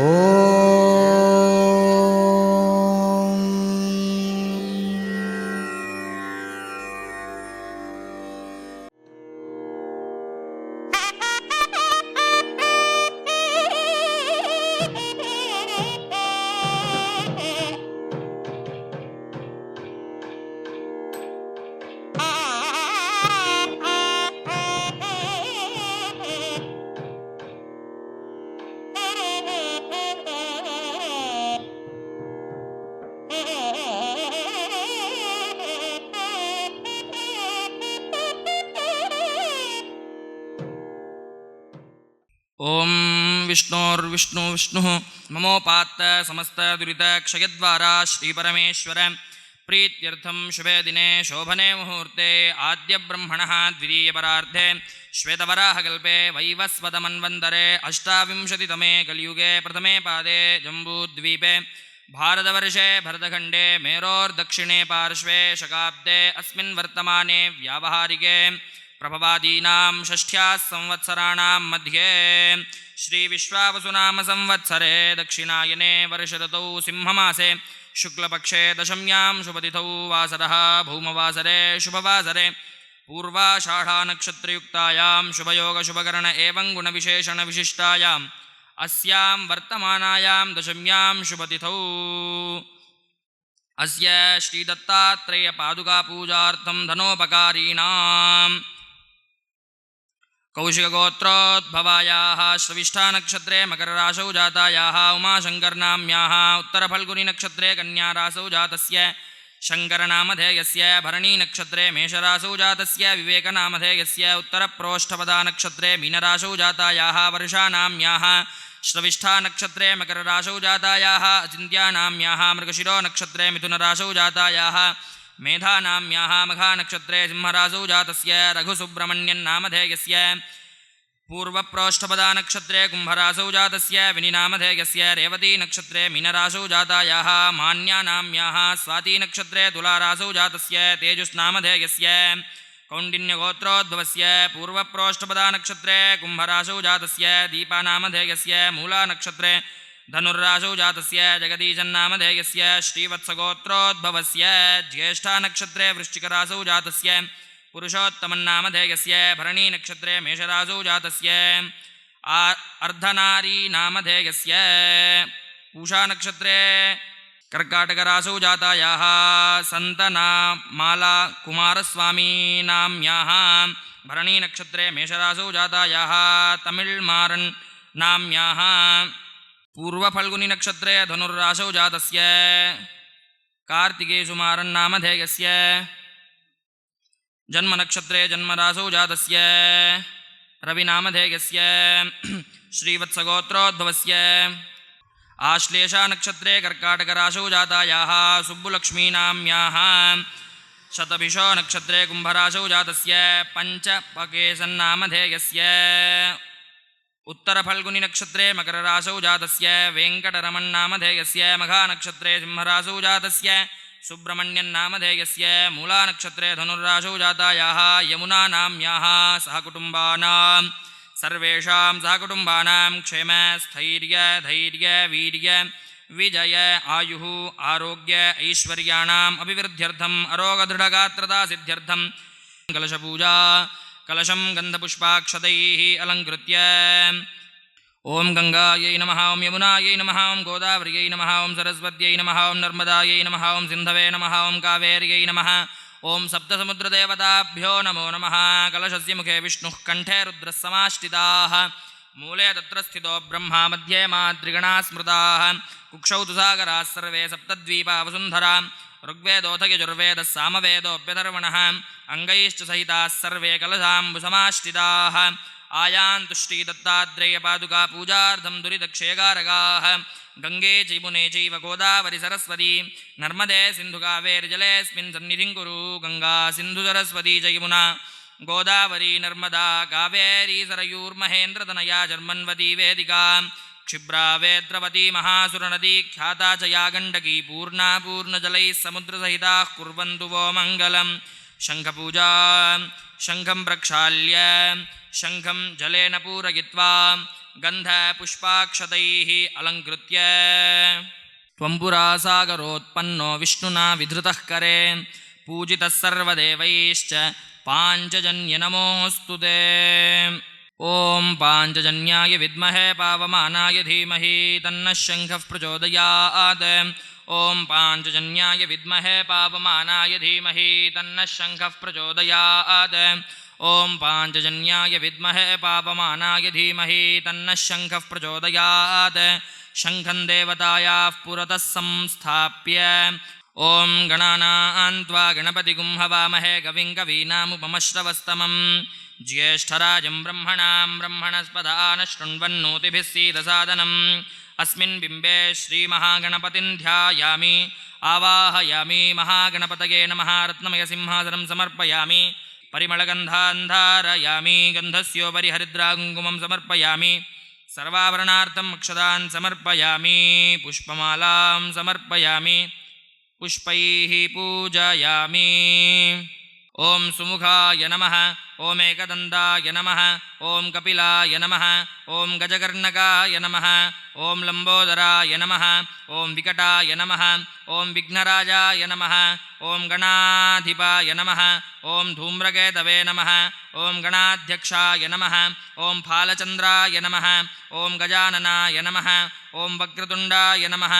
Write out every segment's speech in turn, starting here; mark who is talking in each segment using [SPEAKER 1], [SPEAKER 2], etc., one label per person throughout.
[SPEAKER 1] Oh. ॐ विष्णोर्विष्णु विष्णुः ममोपात्त समस्तदुरितक्षयद्वारा श्रीपरमेश्वर। प्रीत्यर्थं शुभे दिने, शोभने मुहूर्ते आद्यब्रह्मणः द्वितीयपरार्धे, श्वेतवराहकल्पे, वैवस्वतमन्वन्तरे, अष्टाविंशतितमे कलियुगे प्रथमे पादे, जम्बूद्वीपे, भारतवर्षे भरतखण्डे, मेरोर्दक्षिणे पार्श्वे, शकाब्दे, अस्मिन् वर्तमाने, व्यावहारिके। प्रभवादीनां षष्ठ्याः संवत्सराणां मध्ये श्रीविश्वावसुनाम संवत्सरे दक्षिणायने वर्षऋतौ सिंहमासे, शुक्लपक्षे दशम्यां शुभतिथौ वासरः भौमवासरे शुभवासरे, पूर्वाषाढानक्षत्रयुक्तायां शुभयोगशुभकरण एवं गुणविशेषणविशिष्टायाम् अस्यां वर्तमानायां दशम्यां शुभतिथौ। अस्य श्रीदत्तात्रेयपादुकापूजार्थं धनोपकारीणाम्। कौशिकगोत्रोद्भवायाः, श्रविष्ठानक्षत्रे मकरराशौ जातायाः, उमाशङ्करनाम्याः, उत्तरफल्गुनिनक्षत्रे कन्यारासौ जातस्य, शङ्करनामधेयस्य, भरणीनक्षत्रे मेषरासौ जातस्य, विवेकनामधेयस्य, उत्तरप्रोष्ठपदानक्षत्रे मीनराशौ जातायाः, वर्षानाम्याः, श्रविष्ठानक्षत्रे मकरराशौ जातायाः, अचिन्त्यानाम्याः, मृगशिरोनक्षत्रे मिथुनराशौ जातायाः मेधानाम्याः मघानक्षत्रे सिंहरासौ जातस्य रघुसुब्रह्मण्यन्नामधेयस्य पूर्वप्रोष्ठपदानक्षत्रे कुम्भरासौ जातस्य विनिनामधेयस्य, रेवतीनक्षत्रे मीनरासौ जातायाः मान्यानाम्याः, स्वातीनक्षत्रे तुलारासौ जातस्य तेजुस्नामधेयस्य। कौण्डिन्यगोत्रोद्भवस्य पूर्वप्रोष्ठपदानक्षत्रे कुम्भरासौ जातस्य दीपानामधेयस्य, मूलानक्षत्रे धनुर्राशौ जातस्य जगदीशन्नामधेयस्य, श्रीवत्सगोत्रोद्भवस्य, ज्येष्ठानक्षत्रे वृश्चिकरासौ जातस्य पुरुषोत्तमन्नामधेयस्य, भरणीनक्षत्रे मेषरासौ जातस्य अर्धनारीनामधेयस्य पूषानक्षत्रे कर्काटकरासौ जातायाः सन्तनामाला कुमारस्वामीनाम्याः भरणीनक्षत्रे मेषरासौ जातायाः तमिळ्मारन् नाम्याः पूर्वफल्गुनिनक्षत्रे धनुर्राशौ जातस्य। कार्तिकेशुमारन्नामधेयस्य जन्मनक्षत्रे जन्मरासौ जातस्य। रविनामधेयस्य श्रीवत्सगोत्रोद्भवस्य। आश्लेषानक्षत्रे कर्काटकराशौ जातायाः। सुब्बुलक्ष्मीनाम्याः। शतभिषो नक्षत्रे कुम्भराशौ जातस्य। पञ्चपकेशन्नामधेयस्य उत्तरफल्गुनिनक्षत्रे मकरराशौ जातस्य, वेङ्कटरमन्नामधेयस्य, मघानक्षत्रे सिंहराशौ जातस्य, सुब्रह्मण्यन्नामधेयस्य, मूलानक्षत्रे धनुर्राशौ जातायाः, यमुनानाम्याः सहकुटुम्बानां, सर्वेषां सहकुटुम्बानां क्षेम, स्थैर्य, धैर्य, वीर्य, विजय, आयुः, आरोग्य, ऐश्वर्याणाम् अभिवृद्ध्यर्थम्, अरोगदृढगात्रता सिद्ध्यर्थं कलशपूजा कलशं गन्धपुष्पाक्षतैः अलङ्कृत्य ॐ गङ्गायै नमः ॐ यमुनायै नमः ॐ गोदावर्यै नमः ॐ सरस्वत्यै नमः ॐ नर्मदायै नमः ॐ सिन्धवे नमः ॐ कावेर्यै नमः ॐ सप्तसमुद्रदेवताभ्यो नमो नमः कलशस्य मुखे विष्णुः कण्ठे रुद्रः समाष्टिताः मूले तत्र स्थितो ब्रह्मा मध्ये माद्रिगणा स्मृताः कुक्षौ तु सागराः सर्वे सप्तद्वीपा वसुन्धरा ऋग्वेदोऽथ यजुर्वेदः सामवेदोऽप्यधर्वणः अङ्गैश्च सहिताः सर्वे कलशाम्बुसमाष्टिताः आयान्तु श्रीदत्तात्रेयपादुका पूजार्थं दुरितक्षयगारगाः गङ्गे चैमुने चैव गोदावरि सरस्वती नर्मदे सिन्धुकावेर्जलेऽस्मिन् सन्निधिं कुरु गङ्गा सिन्धुसरस्वती च यमुना गोदावरी नर्मदा कावेरी सरयूर्महेन्द्रतनया जर्मन्वती वेदिका क्षिप्रा वेद्रवती महासुरनदी ख्याता च या गण्डकी पूर्णा पूर्णजलैः समुद्रसहिताः कुर्वन्तु वो मङ्गलं शङ्खपूजा शङ्खं प्रक्षाल्य शङ्खं जलेन पूरयित्वा गन्धपुष्पाक्षतैः अलङ्कृत्य त्वम्पुरासागरोत्पन्नो विष्णुना विधृतः करे पूजितः सर्वदेवैश्च पाञ्चजन्यनमोऽस्तु ते ॐ पाञ्चजन्याय विद्महे पावमानाय धीमहि तन्नः शङ्खः प्रचोदयात्। ॐ पाञ्चजन्याय विद्महे पावमानाय धीमहि तन्नः शङ्खः प्रचोदयात्। ॐ पाञ्चजन्याय विद्महे पावमानाय धीमहि तन्नः शङ्खः प्रचोदयात्। शङ्खं देवतायाः पुरतः संस्थाप्य। ॐ गणानान्त्वा गणपतिगुं हवामहे कविं ज्येष्ठराजं ब्रह्मणां ब्रह्मणस्पदा न शृण्वन्नोतिभिः सीदसादनम्। अस्मिन् बिम्बे श्रीमहागणपतिं ध्यायामि, आवाहयामि महागणपतये नमः, रत्नमयसिंहासनं समर्पयामि, परिमलगन्धान्धारयामि, गन्धस्योपरि हरिद्राकुङ्कुमं समर्पयामि, सर्वाभरणार्थम् अक्षदान् समर्पयामि, पुष्पमालां समर्पयामि, पुष्पैः पूजयामि। ॐ सुमुखाय नमः। ओमेकदन्दाय नमः। ॐ कपिलाय नमः ॐ गजकर्णकाय नमः ॐ लम्बोदराय नमः ॐ विकटाय नमः ॐ विघ्नराजाय नमः ॐ गणाधिपाय नमः ॐ धूम्रकेतवे नमः ॐ गणाध्यक्षाय नमः ॐ फालचन्द्राय नमः ॐ गजाननाय नमः ॐ वक्रतुण्डाय नमः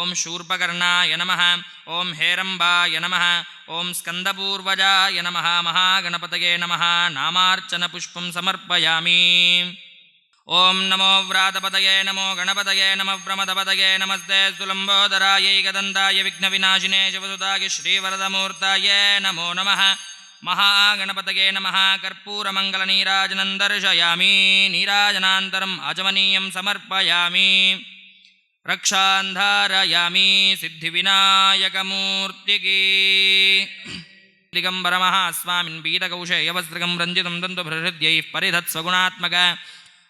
[SPEAKER 1] ॐ शूर्पकर्णाय नमः ॐ हेरम्बाय नमः ॐ स्कन्दपूर्वजाय नमः महागणपतये नमः नामार्चनपुष्पं समर्पयामि ॐ नमो व्रातपतये नमो गणपतये नमः व्रमदपतये नमस्ते स्तुलम्बोदरायै गदन्ताय विघ्नविनाशिने शिवसुताय श्रीवरदमूर्ताय नमो नमः महागणपतये नमः कर्पूरमङ्गलनीराजनं दर्शयामि नीराजनान्तरम् आचमनीयं समर्पयामि रक्षान्धारयामि सिद्धिविनायकमूर्तिकी दिगम्बरमः अस्मामिन् पीतकौशेयवस्त्रकं रञ्जितं दन्तुभृहृद्यैः परिधत्स्वगुणात्मक।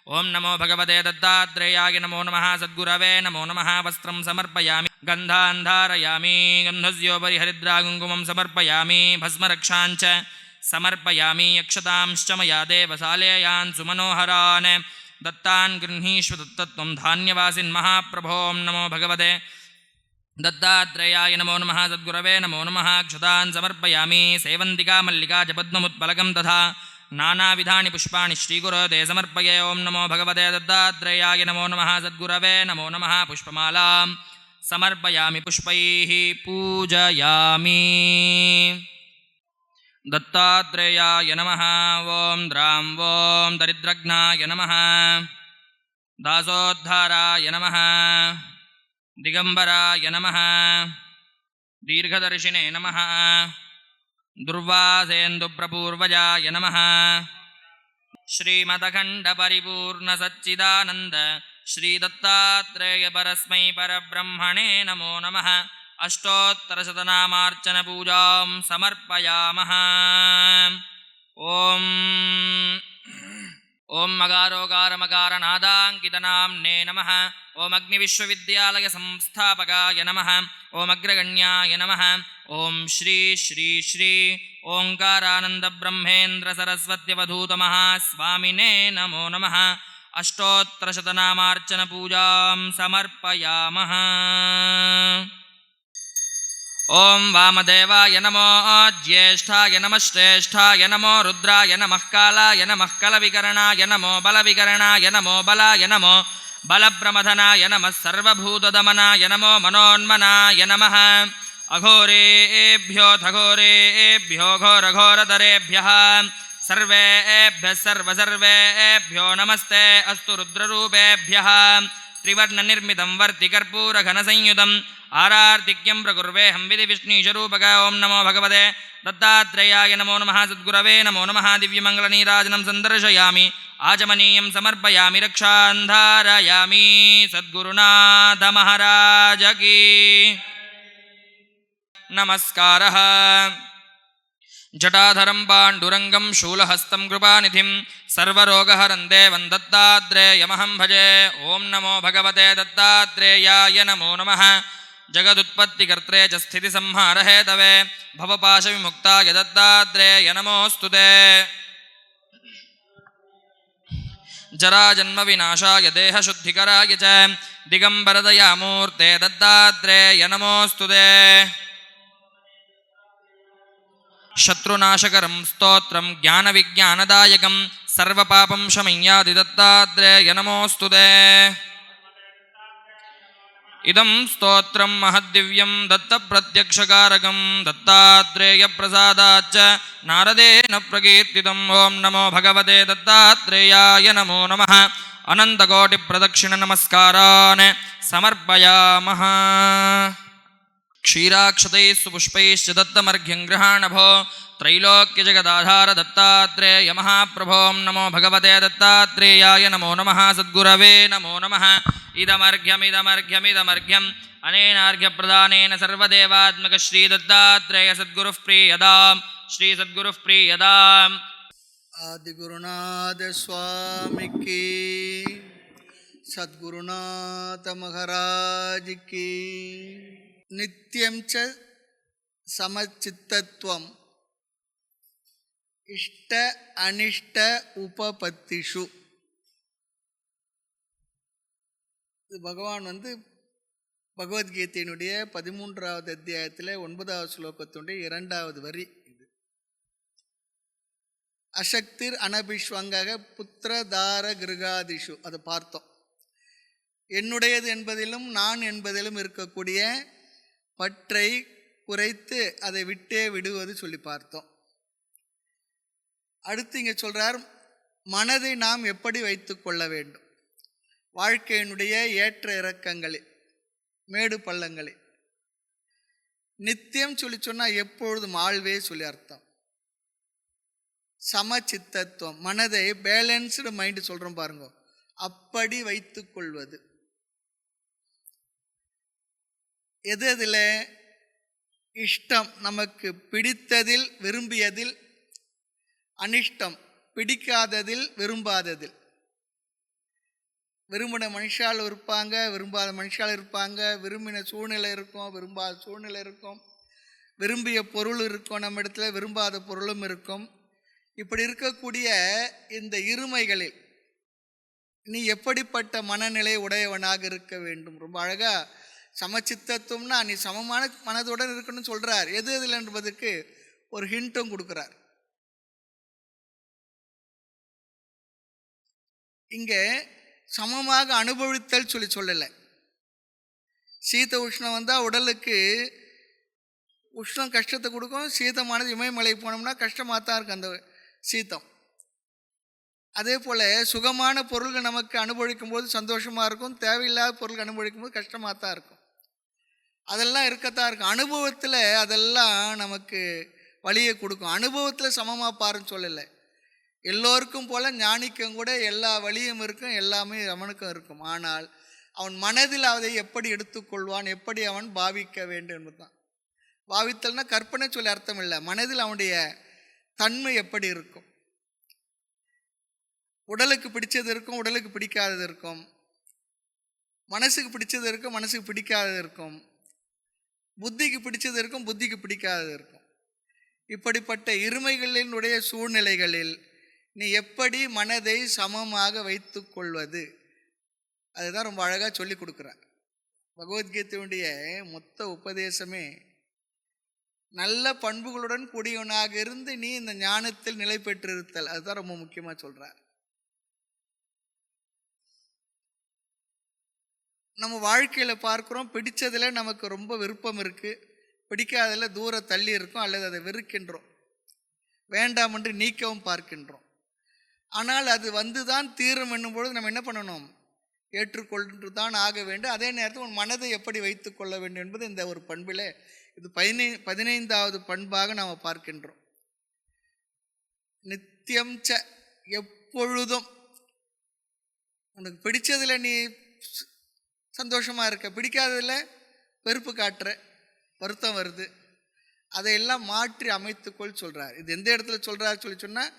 [SPEAKER 1] ॐ नमो भगवते दत्तात्रेयाय नमो नमः, सद्गुरवे नमो नमः, वस्त्रं समर्पयामि गन्धान्धारयामि गन्धस्योपरि हरिद्राकुङ्कुमं समर्पयामि भस्मरक्षाञ्च समर्पयामि, यक्षतांश्च मया देवसालेयान् सुमनोहरान्। दत्तान् गृह्णीष्व दत्तत्वं धान्यवासिन् महाप्रभों नमो भगवते। दत्तात्रेयाय नमो नमः, सद्गुरवे नमो नमः क्षतान् समर्पयामि सेवन्तिका मल्लिका च पद्ममुत्पलकं तथा नानाविधानि पुष्पाणि श्रीगुरोदे समर्पये। ॐ नमो भगवते दत्तात्रेयाय नमो नमः, सद्गुरवे नमो नमः, पुष्पमालां समर्पयामि, पुष्पैः पूजयामि। दत्तात्रेयाय नमः ॐ द्रां ॐ दरिद्रघ्नाय नमः, दासोद्धाराय नमः। दिगम्बराय नमः दीर्घदर्शिने नमः दुर्वासेन्दुप्रपूर्वजाय नमः श्रीमदखण्डपरिपूर्णसच्चिदानन्द श्रीदत्तात्रेयपरस्मै परब्रह्मणे नमो नमः अष्टोत्तरशतनामार्चनपूजां समर्पयामः ॐ ఓం మగారోగార మకారనాదాంకితనాంనే నమ ఓం అగ్ని విశ్వవిద్యాలయ సంస్థాపకాయ నమ ఓం అగ్రగణ్యాయ నమ ఓం శ్రీ శ్రీ శ్రీ ఓంకారానంద బ్రహ్మేంద్ర సరస్వత్యవధూత మహాస్వామినే నమో నమ अष्टोत्तरशतनामार्चनपूजां समर्पयामः ॐ वामदेवाय नमो ज्येष्ठाय नमः श्रेष्ठाय नमो रुद्राय नमः कालाय नमः कलविकरणाय नमो बलविकरणाय नमो बलाय नमो बलप्रमथनाय नमः सर्वभूतदमनाय नमो मनोन्मनाय नमः। अघोरेभ्योऽथ घोरेभ्यो घोरघोरतरेभ्यः। सर्वेभ्यः सर्वसर्वेभ्यो नमस्ते। अस्तु रुद्ररूपेभ्यः ತ್ರಿವರ್ಣನಿರ್ಮಿತಂ ವರ್ತಿ ಕರ್ಪೂರಘನಸಂಯುತಂ ಆರಾರ್ತಿಕ್ಯಂ ಪ್ರಕುರ್ವೇ ಹಂವಿಧಿ ವಿಷ್ಣೀಶರೂಪಕ ಓಂ ನಮೋ ಭಗವತೆ ದತ್ತಾತ್ರೇಯಾಯ ನಮೋ ನಮಃ ಸದ್ಗುರವೇ ನಮೋ ನಮಃ ದಿವ್ಯಮಂಗಳನೀರಾಜನಂ ಸಂದರ್ಶಯಾಮಿ ಆಚಮನೀಯಂ ಸಮರ್ಪಯಾಮಿ ರಕ್ಷಾಂಧಾರಯಾಮಿ ಸದ್ಗುರುನಾಥ ಮಹಾರಾಜ ಕೀ ನಮಸ್ಕಾರಃ जटाधरं पाण्डुरङ्गं शूलहस्तं कृपानिधिं सर्वरोगहरं देवं दत्तात्रेयमहं भजे ॐ नमो भगवते दत्तात्रेयाय नमो नमः जगदुत्पत्तिकर्त्रे च स्थितिसंहारहेतवे भवपाशविमुक्ताय दत्तात्रेय नमोऽस्तु ते जराजन्मविनाशाय देहशुद्धिकराय च दिगम्बरदयामूर्ते दत्तात्रेय नमोऽस्तु ते शत्रुनाशकरं स्तोत्रं ज्ञानविज्ञानदायकं सर्वपापं शमय्यादि दत्तात्रेय नमोऽस्तु ते इदं स्तोत्रं महद्दिव्यं दत्तप्रत्यक्षकारकं दत्तात्रेयप्रसादाच्च नारदेन प्रकीर्तितम् ॐ नमो भगवते दत्तात्रेयाय नमो नमः अनन्तकोटिप्रदक्षिणनमस्कारान् समर्पयामः क्षीराक्षतैः सुपुष्पैश्च दत्तमर्घ्यं गृहाणभो त्रैलोक्यजगदाधार दत्तात्रेय महाप्रभों नमो भगवते दत्तात्रेयाय नमो नमः सद्गुरवे नमो नमः इदमर्घ्यमिदमर्घ्यमिदमर्घ्यम् अनेनार्घ्यप्रदानेन सर्वदेवात्मकश्रीदत्तात्रेय सद्गुरुः प्रीयदां श्रीसद्गुरुः प्रीयदाम्
[SPEAKER 2] आदिगुरुनाथ स्वामी की सद्गुरुनाथ महाराज की நித்தியம் ச சமச்சித்தத்துவம். இஷ்ட அனிஷ்ட உபபத்திஷு. இது பகவான் வந்து பகவத்கீதையினுடைய பதிமூன்றாவது அத்தியாயத்தில் ஒன்பதாவது ஸ்லோகத்துடைய இரண்டாவது வரி இது. அசக்திர் அனபிஷ்வங்காக புத்திரதார கிருகாதிஷு. அதை பார்த்தோம். என்னுடையது என்பதிலும் நான் என்பதிலும் இருக்கக்கூடிய பற்றை குறைத்து அதை விட்டே விடுவது சொல்லி பார்த்தோம். அடுத்து இங்கே சொல்கிறார் மனதை நாம் எப்படி வைத்து கொள்ள வேண்டும்? வாழ்க்கையினுடைய ஏற்ற இறக்கங்களில் மேடு பள்ளங்களில். நித்தியம் சொல்லி சொன்னால் எப்பொழுதும் ஆழ்வே சொல்லி அர்த்தம். சமச்சித்தத்துவம் மனதை பேலன்ஸ்டு மைண்டு சொல்கிறோம் பாருங்க. அப்படி வைத்து கொள்வது. எது எதில்? இஷ்டம் நமக்கு பிடித்ததில் விரும்பியதில் அனிஷ்டம் பிடிக்காததில் விரும்பாததில். விரும்பின மனுஷால் இருப்பாங்க விரும்பாத மனுஷால் இருப்பாங்க விரும்பின சூழ்நிலை இருக்கும் விரும்பாத சூழ்நிலை இருக்கும் விரும்பிய பொருள் இருக்கும் நம்ம இடத்துல விரும்பாத பொருளும் இருக்கும். இப்படி இருக்கக்கூடிய இந்த இருமைகளில் நீ எப்படிப்பட்ட மனநிலை உடையவனாக இருக்க வேண்டும்? ரொம்ப அழகாக சமச்சித்தத்துவம்னா நீ சமமான மனதுடன் இருக்கணும்னு சொல்கிறார் எது இதில் என்பதற்கு ஒரு ஹிண்ட்டும் கொடுக்குறார். இங்கே சமமாக அனுபவித்தல் சொல்லி சொல்லலை. சீத உஷ்ணம் வந்தால் உடலுக்கு உஷ்ணம் கஷ்டத்தை கொடுக்கும். சீதமானது இமயமலை போனோம்னா கஷ்டமாக தான் இருக்கும் அந்த சீத்தம். அதே போல் சுகமான பொருள்கள் நமக்கு அனுபவிக்கும் போது சந்தோஷமாக இருக்கும். தேவையில்லாத பொருள்கள் அனுபவிக்கும் போது கஷ்டமாக தான் இருக்கும். அதெல்லாம் இருக்கத்தான் இருக்கும் அனுபவத்தில் அதெல்லாம் நமக்கு வழியை கொடுக்கும். அனுபவத்தில் சமமாக பாருன்னு சொல்லலை. எல்லோருக்கும் போல் ஞானிக்கும் கூட எல்லா வழியும் இருக்கும் எல்லாமே அவனுக்கும் இருக்கும். ஆனால் அவன் மனதில் அதை எப்படி எடுத்துக்கொள்வான் எப்படி அவன் பாவிக்க வேண்டும் என்பதுதான். பாவித்தல்னா கற்பனை சொல்லி அர்த்தம் இல்லை. மனதில் அவனுடைய தன்மை எப்படி இருக்கும்? உடலுக்கு பிடிச்சது இருக்கும் உடலுக்கு பிடிக்காதது இருக்கும். மனசுக்கு பிடிச்சது இருக்கும் மனசுக்கு பிடிக்காதது இருக்கும். புத்திக்கு பிடிச்சது இருக்கும் புத்திக்கு பிடிக்காதது இருக்கும். இப்படிப்பட்ட இருமைகளினுடைய சூழ்நிலைகளில் நீ எப்படி மனதை சமமாக வைத்து கொள்வது? அதுதான் ரொம்ப அழகாக சொல்லி கொடுக்குறார். பகவத்கீதையுடைய மொத்த உபதேசமே நல்ல பண்புகளுடன் கூடியவனாக இருந்து நீ இந்த ஞானத்தில் நிலை பெற்றிருத்தல். அதுதான் ரொம்ப முக்கியமாக சொல்கிறார் நம்ம வாழ்க்கையில் பார்க்குறோம் பிடித்ததில் நமக்கு ரொம்ப விருப்பம் இருக்குது பிடிக்காததில் தூர தள்ளி இருக்கும் அல்லது அதை வெறுக்கின்றோம். வேண்டாம் என்று நீக்கவும் பார்க்கின்றோம். ஆனால் அது வந்து தான் தீரும் என்னும் பொழுது நம்ம என்ன பண்ணணும்? ஏற்றுக்கொண்டு தான் ஆக வேண்டும். அதே நேரத்தில் உன் மனதை எப்படி வைத்து கொள்ள வேண்டும் என்பது இந்த ஒரு பண்பில் இது பதினை பதினைந்தாவது பண்பாக நாம் பார்க்கின்றோம். நித்தியம் ச எப்பொழுதும் உனக்கு பிடிச்சதில் நீ சந்தோஷமாக இருக்க. பிடிக்காததில் வெறுப்பு காட்டுற வருத்தம் வருது. அதையெல்லாம் மாற்றி அமைத்துக்கொள் சொல்கிறார் இது எந்த இடத்துல சொல்கிறார் சொல்லி சொன்னால்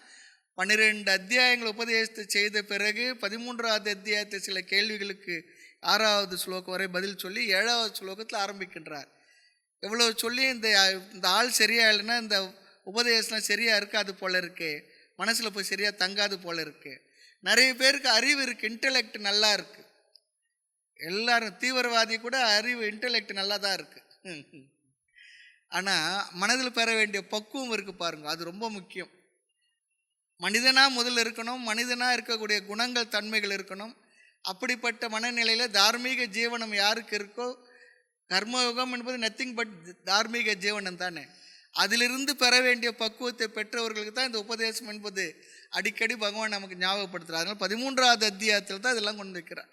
[SPEAKER 2] பன்னிரெண்டு அத்தியாயங்களை உபதேசத்தை செய்த பிறகு பதிமூன்றாவது அத்தியாயத்தை சில கேள்விகளுக்கு ஆறாவது ஸ்லோகம் வரை பதில் சொல்லி ஏழாவது ஸ்லோகத்தில் ஆரம்பிக்கின்றார். எவ்வளோ சொல்லி இந்த இந்த ஆள் சரியா இல்லைன்னா இந்த உபதேசம்லாம் சரியாக இருக்காது போல இருக்கு. மனசில் போய் சரியாக தங்காது போல இருக்கு. நிறைய பேருக்கு அறிவு இருக்குது இன்டலெக்ட் நல்லா இருக்குது எல்லாரும் தீவிரவாதி கூட அறிவு இன்டலெக்ட் நல்லா தான் இருக்குது ஆனால் மனதில் பெற வேண்டிய பக்குவம் இருக்குது பாருங்க அது ரொம்ப முக்கியம். மனிதனாக முதல்ல இருக்கணும் மனிதனாக இருக்கக்கூடிய குணங்கள் தன்மைகள் இருக்கணும். அப்படிப்பட்ட மனநிலையில் தார்மீக ஜீவனம் யாருக்கு இருக்கோ கர்மயோகம் என்பது நத்திங் பட் தார்மீக ஜீவனம் தானே. அதிலிருந்து பெற வேண்டிய பக்குவத்தை பெற்றவர்களுக்கு தான் இந்த உபதேசம் என்பது அடிக்கடி பகவான் நமக்கு ஞாபகப்படுத்துகிறார் அதனால் பதிமூன்றாவது அத்தியாயத்தில் தான் இதெல்லாம் கொண்டு வைக்கிறார்.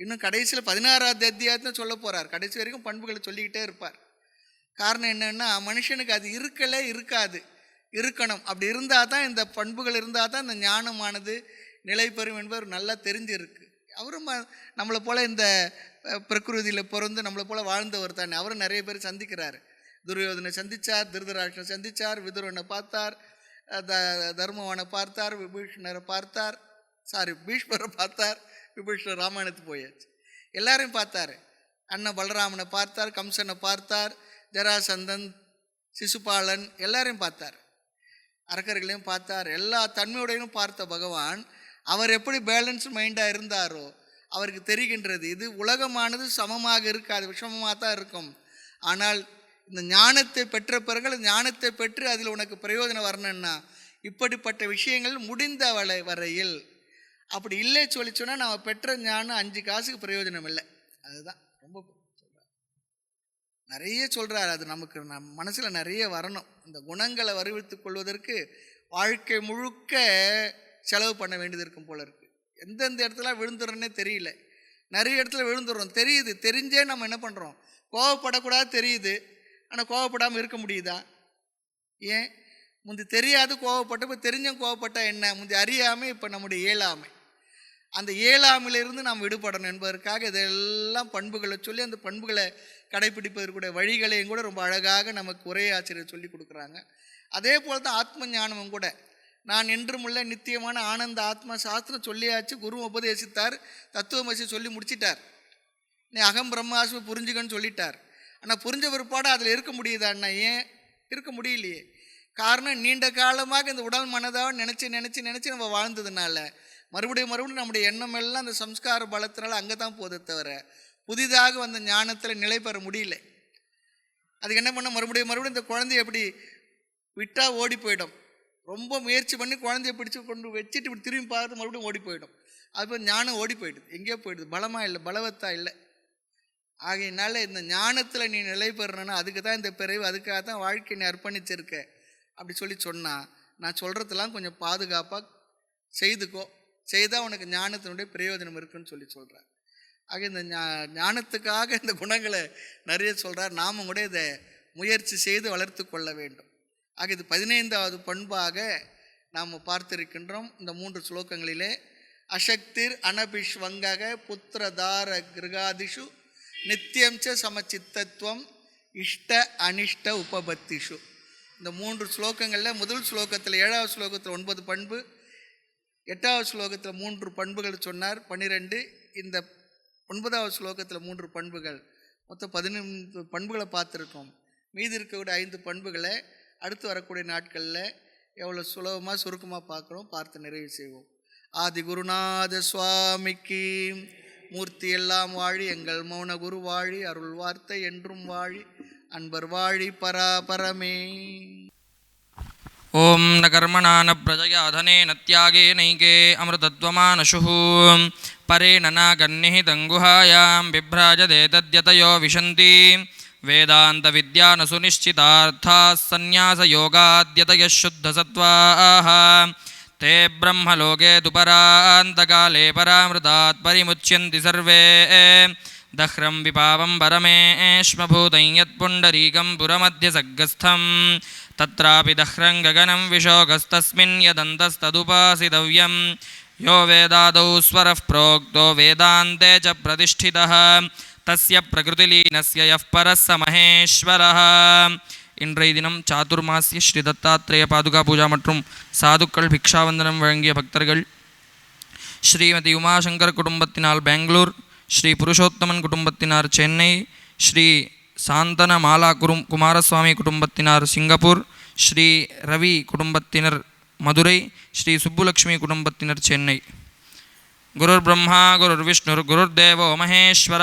[SPEAKER 2] இன்னும் கடைசியில் பதினாறாவது அத்தியாயத்தில் சொல்ல போகிறார் கடைசி வரைக்கும் பண்புகளை சொல்லிக்கிட்டே இருப்பார். காரணம் என்னென்னா மனுஷனுக்கு அது இருக்கலே இருக்காது. இருக்கணும். அப்படி இருந்தால் தான் இந்த பண்புகள் இருந்தால் தான் இந்த ஞானமானது நிலை பெறும் என்பவர் நல்லா தெரிஞ்சிருக்கு. அவரும் ம- நம்மளை போல் இந்த பிரகிருதியில் பிறந்து நம்மளை போல் வாழ்ந்தவர் தானே. அவரும் நிறைய பேர் சந்திக்கிறார். துரியோதனை சந்திச்சார் திருதராட்சனை சந்திச்சார் விதுரனை பார்த்தார் த தர்மவனை பார்த்தார் விபீஷணரை பார்த்தார் சாரி பீஷ்மரை பார்த்தார். விபீஷணர் ராமாயணத்துக்கு போயாச்சு. எல்லாரையும் பார்த்தாரு. அண்ணன் பலராமனை பார்த்தார் கம்சனை பார்த்தார் ஜராசந்தன் சிசுபாலன் எல்லாரையும் பார்த்தார். அரக்கர்களையும் பார்த்தார். எல்லா தன்மையுடையும் பார்த்த பகவான் அவர் எப்படி பேலன்ஸ் மைண்டாக இருந்தாரோ அவருக்கு தெரிகின்றது இது உலகமானது சமமாக இருக்காது விஷமமாக தான் இருக்கும். ஆனால் இந்த ஞானத்தை பெற்ற பிறகு ஞானத்தை பெற்று அதில் உனக்கு பிரயோஜனம் வரணும்னா இப்படிப்பட்ட விஷயங்கள் முடிந்த வரை வரையில் அப்படி இல்லை சொல்லி சொன்னால் நம்ம பெற்ற ஞானம் அஞ்சு காசுக்கு பிரயோஜனம் இல்லை. அதுதான். ரொம்ப சொல்றார். நிறைய சொல்கிறார் அது நமக்கு நம் மனசில் நிறைய வரணும். இந்த குணங்களை வருவித்து கொள்வதற்கு வாழ்க்கை முழுக்க செலவு பண்ண வேண்டியது இருக்கும் போல இருக்குது எந்தெந்த இடத்துல விழுந்துடுறோன்னே தெரியல. நிறைய இடத்துல விழுந்துடுறோம். தெரியுது. தெரிஞ்சே நம்ம என்ன பண்ணுறோம் கோவப்படக்கூடாது தெரியுது. ஆனால் கோவப்படாமல் இருக்க முடியுதா? ஏன்? முந்தி தெரியாது கோவப்பட்டு இப்போ தெரிஞ்சும் கோவப்பட்டால் என்ன? முந்தி அறியாமல் இப்போ நம்முடைய இயலாமை. அந்த இயலாமையிலிருந்து நாம் விடுபடணும் என்பதற்காக இதெல்லாம் பண்புகளை சொல்லி அந்த பண்புகளை கடைபிடிப்பதற்குடைய வழிகளையும் கூட ரொம்ப அழகாக நமக்கு ஒரே ஆச்சரியம் சொல்லி கொடுக்குறாங்க. அதே போல் தான் ஆத்ம ஞானமும் கூட. நான் என்றும் உள்ள நித்தியமான ஆனந்த ஆத்மா சாஸ்திரம் சொல்லியாச்சு குரு உபதேசித்தார் தத்துவமசி சொல்லி முடிச்சிட்டார். நீ அகம் பிரம்மாஸ்மி புரிஞ்சுக்கன்னு சொல்லிட்டார். ஆனால் புரிஞ்ச பிற்பாடு அதில் இருக்க முடியுதாண்ணா ஏன்? இருக்க முடியலையே. காரணம் நீண்ட காலமாக இந்த உடல் மனதாக நினச்சி நினச்சி நினச்சி நம்ம வாழ்ந்ததுனால. மறுபடியும் மறுபடியும் நம்முடைய எண்ணம் எல்லாம் அந்த சம்ஸ்கார பலத்தினால அங்கே தான் போதே தவிர புதிதாக வந்த ஞானத்தில் நிலை பெற முடியல. அதுக்கு என்ன பண்ண மறுபடியும் மறுபடியும் இந்த குழந்தைய எப்படி விட்டால் ஓடி போயிடும். ரொம்ப முயற்சி பண்ணி குழந்தைய பிடிச்சி கொண்டு வச்சுட்டு இப்படி திரும்பி பார்த்து மறுபடியும் ஓடி போயிடும். அப்போ ஞானம் ஓடி போயிடுது. எங்கேயோ போயிடுது. பலமாக இல்லை பலவத்தா இல்லை. ஆகையினால இந்த ஞானத்தில் நீ நிலை பெறணும்னா அதுக்கு தான் இந்த பிறகு அதுக்காக தான் வாழ்க்கை நீ அர்ப்பணிச்சிருக்க. அப்படி சொல்லி சொன்னால் நான் சொல்கிறதெல்லாம் கொஞ்சம் பாதுகாப்பாக செய்துக்கோ. செய்தால் உனக்கு ஞானத்தினுடைய பிரயோஜனம் இருக்குன்னு சொல்லி சொல்கிறார் ஆக இந்த ஞா ஞானத்துக்காக இந்த குணங்களை நிறைய சொல்கிறார் நாமும் கூட இதை முயற்சி செய்து வளர்த்து கொள்ள வேண்டும். ஆக இது பதினைந்தாவது பண்பாக நாம் பார்த்திருக்கின்றோம். இந்த மூன்று ஸ்லோகங்களிலே அசக்திர் அனபிஷ்வங்கக புத்திரதார கிருகாதிஷு நித்தியம் ச சமச்சித்தத்துவம் இஷ்ட அனிஷ்ட உபபத்திஷு. இந்த மூன்று ஸ்லோகங்களில் முதல் ஸ்லோகத்தில் ஏழாவது ஸ்லோகத்தில் ஒன்பது பண்பு எட்டாவது ஸ்லோகத்தில் மூன்று பண்புகள் சொன்னார். பன்னிரெண்டு இந்த ஒன்பதாவது ஸ்லோகத்தில் மூன்று பண்புகள். மொத்தம் பதினொன்று பண்புகளை பார்த்துருக்கோம். மீதி இருக்கக்கூடிய ஐந்து பண்புகளை அடுத்து வரக்கூடிய நாட்களில் எவ்வளோ சுலபமாக சுருக்கமாக பார்க்குறோம். பார்த்து நிறைவு செய்வோம். ஆதி குருநாத சுவாமிக்கு மூர்த்தி எல்லாம் வாழி எங்கள் மௌன குரு வாழி அருள் வார்த்தை என்றும் வாழி அன்பர் வாழி பராபரமே.
[SPEAKER 1] ॐ न कर्मणा न प्रजया धनेन त्यागेनैके अमृतत्वमानशुः। परेण नागन्निहितं गुहायां बिभ्राजते तद्यतयो विशन्ति। वेदान्तविद्या न सुनिश्चितार्थाः सन्न्यासयोगाद्यतयः शुद्धसत्त्वाः। ते तु परान्तकाले परामृतात् परिमुच्यन्ति सर्वे। दह्रं विपावं परमेश्मभूतं यत्पुण्डरीकं पुरमध्यसग्गस्थं तत्रापि दह्रं गगनं विशोकस्तस्मिन् यदन्तस्तदुपासितव्यं यो वेदादौ स्वरः प्रोक्तो वेदान्ते च प्रतिष्ठितः तस्य प्रकृतिलीनस्य यः परः स महेश्वरः இன்றைய தினம் சாதுர்மாசிய ஸ்ரீ தத்தாத்ரேய பாதுகா பூஜா மற்றும் சாதுக்கள் பிக்ஷாவந்தனம் வழங்கிய பக்தர்கள் ஸ்ரீமதி உமாசங்கர் குடும்பத்தினால் பெங்களூர் ஸ்ரீ புருஷோத்தமன் குடும்பத்தினார் சென்னை ஸ்ரீ സാന്തന മാല കുറും കുമാരസ്വാമി കുടുംബത്തിനാർ സിംഗപ്പൂർ ശ്രീ രവി കുടുംബത്തിനർ മധുരൈ ശ്രീ സുബ്ബുലക്ഷ്മി കുടുംബത്തിനർ ചെന്നൈ ഗുരുർ ബ്രഹ്മ ഗുരുർ വിഷ്ണുർ ഗുരുർദേവോ മഹേശ്വര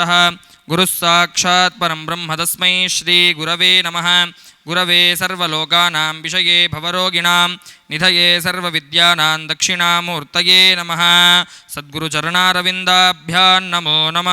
[SPEAKER 1] ഗുരുസാക്ഷാത് പരം ബ്രഹ്മ തസ്മൈ ശ്രീ ഗുരവേ നമ ഗുരവേ സർവലോകാനാം വിഷയേ ഭവരോഗിണാം നിധയേ സർവവിദ്യാനാം ദക്ഷിണാമൂർത്തയേ നമ സദ്ഗുരുചരണാരവിന്ദാഭ്യാൻ നമോ
[SPEAKER 3] നമ